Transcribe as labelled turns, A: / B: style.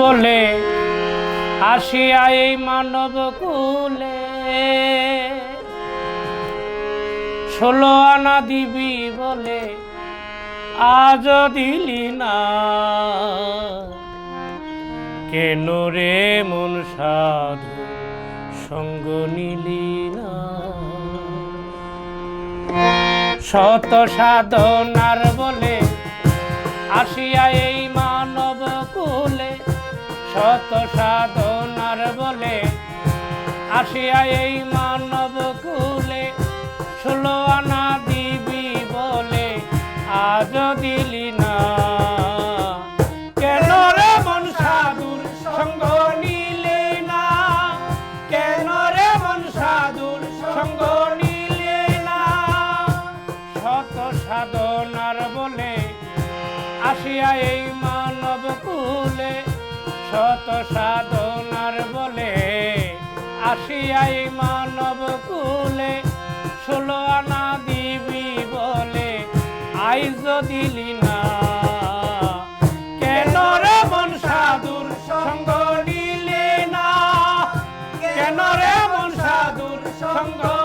A: বলে, আসিয়া এই মানব কুলে। ষোলো আনা দিবি বলে, আজ দিলি না। কেন রে মন সাধু সঙ্গ নিলি না? শত সাধনার বলে, আসিয়া এই শত সাধনার বলে আসিয়া এই মানব কুলে, ষোলো আনা দিবি বলে আজ দিলি না। আসিয়া এই কুলে সত সাধনার বলে আসিয়াই মানব কুলে, ষোলো আনা দিবি বলে আইজ দিলি না? কেন সঙ্গ